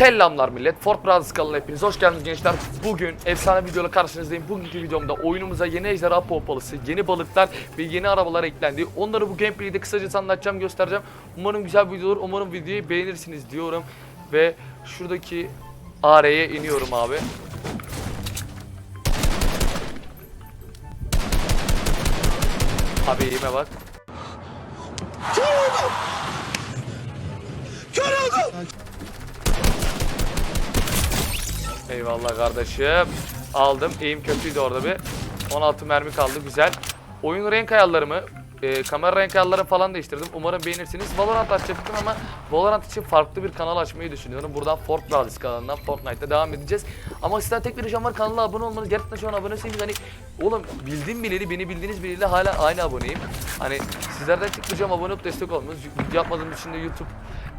Selamlar millet. Fort Brothers kanalına hepiniz hoş geldiniz gençler. Bugün efsane videoyla karşınızdayım. Bugünkü videomda oyunumuza yeni ejderha pompalısı, yeni balıklar ve yeni arabalar eklendi. Onları bu gameplay'de kısaca anlatacağım, göstereceğim. Umarım güzel bir video olur. Umarım videoyu beğenirsiniz diyorum. Ve şuradaki AR'ye iniyorum abi. Abi eğime bak. Eyvallah kardeşim. Aldım. Eğim kötüydü orada bir. 16 mermi kaldı. Güzel. Oyun renk ayarlarımı, e, kamera renk ayarları falan değiştirdim. Umarım beğenirsiniz. Valorant açacaktım ama Valorant için farklı bir kanal açmayı düşünüyorum. Buradan Fort Brothers kanalından Fortnite'da devam edeceğiz. Ama sizden tek bir ricam var. Kanala abone olmanız. Gerçekten şu an abonesiniz. Hani oğlum bildiğim bileli, beni bildiğiniz bileli hala aynı aboneyim. Hani sizlerden tek ricam abone olup destek olmanız. Video yapmadığım için de YouTube,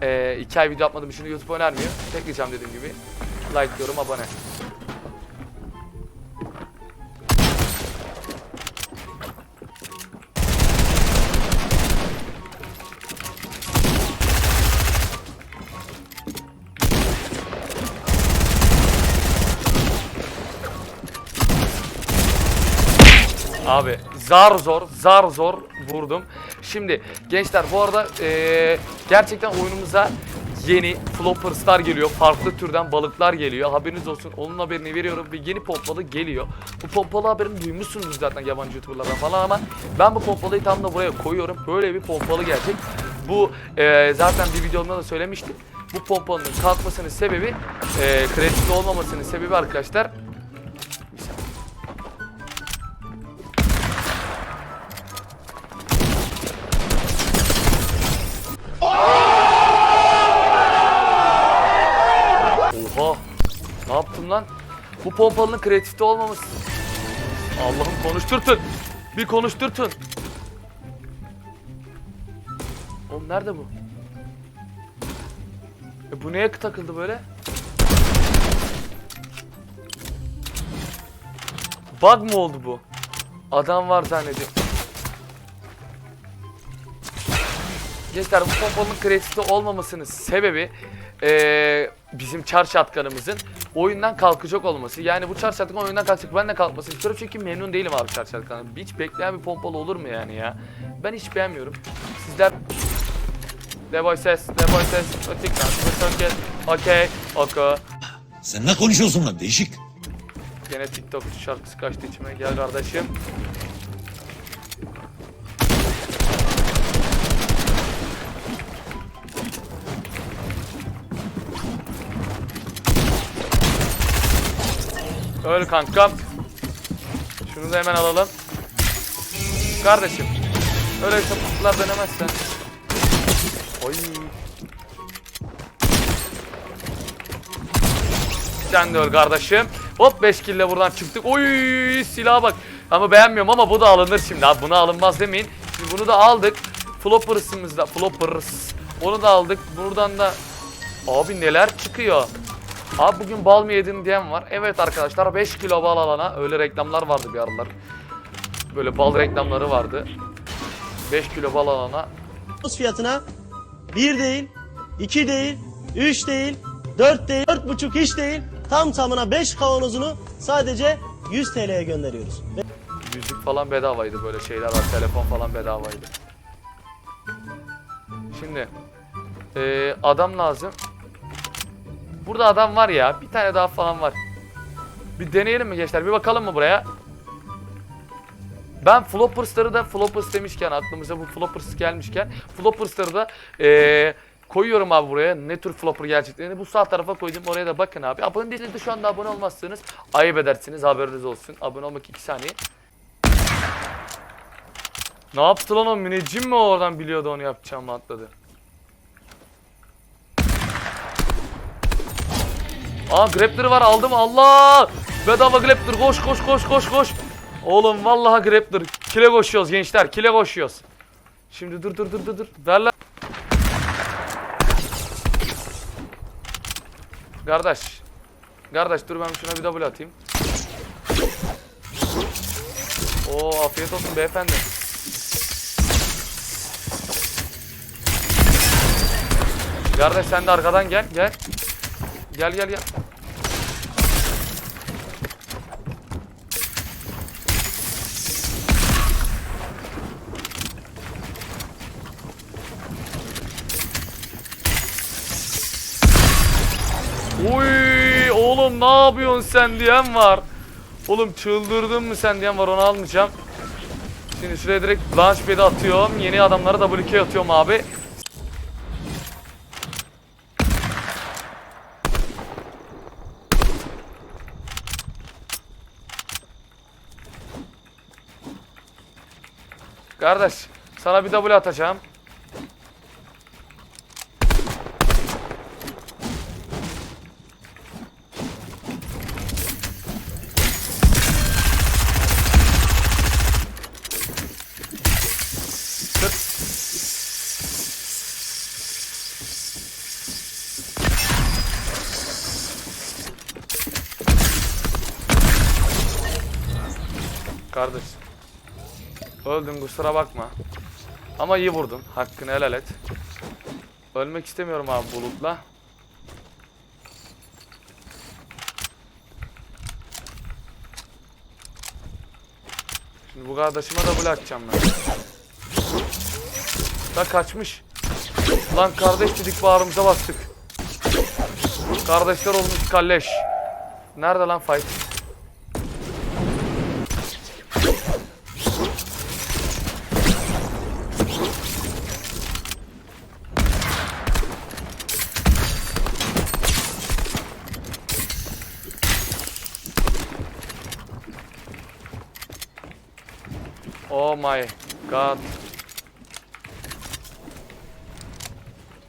e, iki ay video yapmadığım için de YouTube önermiyor. Tek ricam dediğim gibi. Like diyorum abone. Abi zar zor zar zor vurdum. Şimdi gençler bu arada eee, gerçekten oyunumuza yeni flopper star geliyor. Farklı türden balıklar geliyor. Haberiniz olsun. Onun haberini veriyorum. Bir yeni pompalı geliyor. Bu pompalı haberini duymuşsunuz zaten yabancı youtuberlardan falan ama ben bu pompalıyı tam da buraya koyuyorum. Böyle bir pompalı gelecek. Bu eee, zaten bir videomda da söylemiştim. Bu pompalının kalkmasının sebebi eee kredisi olmamasının sebebi arkadaşlar lan? Bu pompalının kreatifte olmaması. Allah'ım konuşturtun. Bir konuşturtun. Oğlum nerede bu? E bu neye takıldı böyle? Bug mı oldu bu? Adam var zannediyorum. Gençler bu pompanın kreatifte olmamasının sebebi eee, bizim çar şatkanımızın oyundan kalkacak olması. Yani bu şatkan oyundan kalkacak ben de kalkmasını istiyorum çünkü memnun değilim abi şatkanı. Hiç bekleyen bir pompalı olur mu yani ya? Ben hiç beğenmiyorum. Sizler Devoy ses, Devoy ses, ötik lan, okey, okey. Sen ne konuşuyorsun lan değişik. Gene TikTok şarkısı kaçtı içime. Gel kardeşim. Öl kankam. Şunu da hemen alalım. Kardeşim. Öyle sapıklar denemezsen. Oy. Sen de öl kardeşim. Hop 5 kill buradan çıktık. Oy silaha bak. Ama beğenmiyorum ama bu da alınır şimdi. Abi buna alınmaz demeyin. Şimdi bunu da aldık. Floppers'ımızda. Floppers. Onu da aldık. Buradan da Abi neler çıkıyor. Abi bugün bal mı yedin diyen var. Evet arkadaşlar 5 kilo bal alana öyle reklamlar vardı bir aralar. Böyle bal reklamları vardı. 5 kilo bal alana Tuz fiyatına 1 değil, 2 değil, 3 değil, 4 değil, 4,5 hiç değil. Tam tamına 5 kavanozunu sadece 100 TL'ye gönderiyoruz. Yüzük falan bedavaydı böyle şeyler var. Telefon falan bedavaydı. Şimdi eee, adam lazım. Burada adam var ya. Bir tane daha falan var. Bir deneyelim mi gençler? Bir bakalım mı buraya? Ben Floppers'ları da Floppers demişken aklımıza bu Floppers gelmişken Floppers'ları da eee, koyuyorum abi buraya. Ne tür Flopper gerçeklerini bu sağ tarafa koydum. Oraya da bakın abi. Abone değilseniz de şu anda abone olmazsanız ayıp edersiniz. Haberiniz olsun. Abone olmak 2 saniye. Ne yaptı lan o müneccim mi oradan biliyordu onu yapacağımı atladı. Aa grappler var aldım Allah! Bedava grappler koş koş koş koş koş. Oğlum vallahi grappler. Kile koşuyoruz gençler kile koşuyoruz. Şimdi dur dur dur dur dur. Ver lan. Kardeş. Kardeş dur ben şuna bir double atayım. Oo afiyet olsun beyefendi. Kardeş sen de arkadan gel gel. Gel gel gel. Uy oğlum ne yapıyorsun sen diyen var. Oğlum çıldırdın mı sen diyen var onu almayacağım. Şimdi şuraya direkt launchpad'i atıyorum. Yeni adamlara WK atıyorum abi. Kardeş sana bir W atacağım. Kardeş. Öldün kusura bakma. Ama iyi vurdun. Hakkını helal et. Ölmek istemiyorum abi bulutla. Şimdi bu kardeşime double atacağım ben. Da kaçmış. Lan kardeş dedik bağrımıza bastık. Kardeşler olmuş kalleş. Nerede lan fight? My god.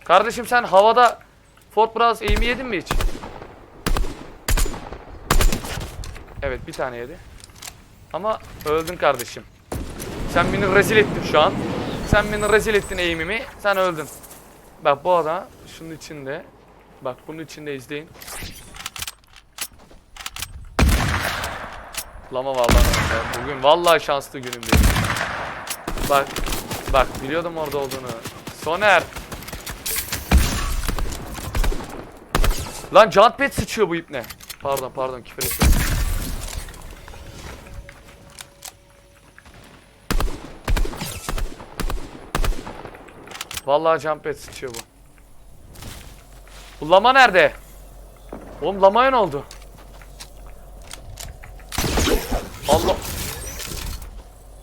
Kardeşim sen havada Fort Braz eğimi yedin mi hiç? Evet bir tane yedi. Ama öldün kardeşim. Sen beni rezil ettin şu an. Sen beni rezil ettin eğimimi. Sen öldün. Bak bu adam şunun içinde. Bak bunun içinde izleyin. Lama vallahi. Bugün vallahi şanslı günüm benim. Bak bak biliyordum orada olduğunu. Soner. Lan jantpad sıçıyor bu ipne. Pardon pardon küfür ettim. Vallahi jantpad sıçıyor bu. Bu lama nerede? Oğlum lamaya ne oldu? Allah.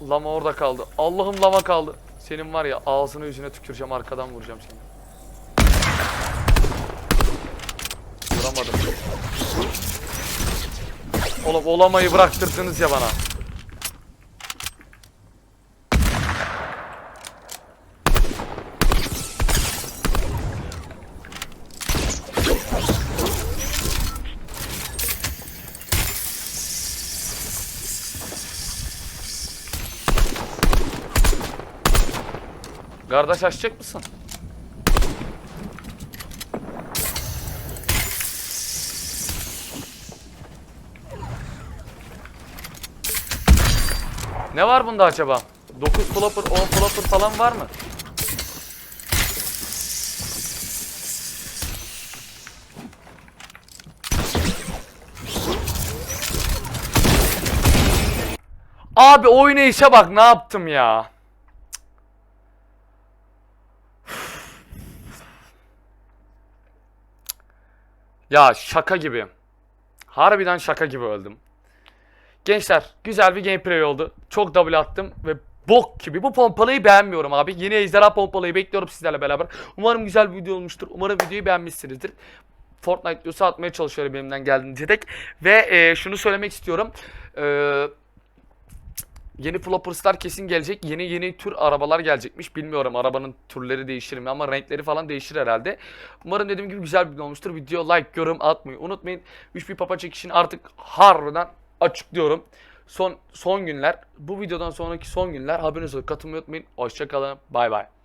Lama orada kaldı. Allah'ım lama kaldı. Senin var ya ağzını yüzüne tüküreceğim arkadan vuracağım seni. Vuramadım. Oğlum olamayı bıraktırdınız ya bana. Kardeş açacak mısın? Ne var bunda acaba? 9 flopper, 10 flopper falan var mı? Abi oynayışa bak ne yaptım ya. Ya şaka gibi. Harbiden şaka gibi öldüm. Gençler güzel bir gameplay oldu. Çok double attım ve bok gibi. Bu pompalıyı beğenmiyorum abi. Yeni ejderha pompalıyı bekliyorum sizlerle beraber. Umarım güzel bir video olmuştur. Umarım videoyu beğenmişsinizdir. Fortnite videosu atmaya çalışıyorum elimden geldiğince dek. Ve e, şunu söylemek istiyorum. Eee... Yeni floppers'lar kesin gelecek. Yeni yeni tür arabalar gelecekmiş. Bilmiyorum arabanın türleri değişir mi ama renkleri falan değişir herhalde. Umarım dediğim gibi güzel bir video olmuştur. Video like, yorum atmayı unutmayın. 3000 papa çekişini artık harbiden açıklıyorum. Son son günler. Bu videodan sonraki son günler haberiniz olsun. Katılmayı unutmayın. Hoşçakalın. Bay bay.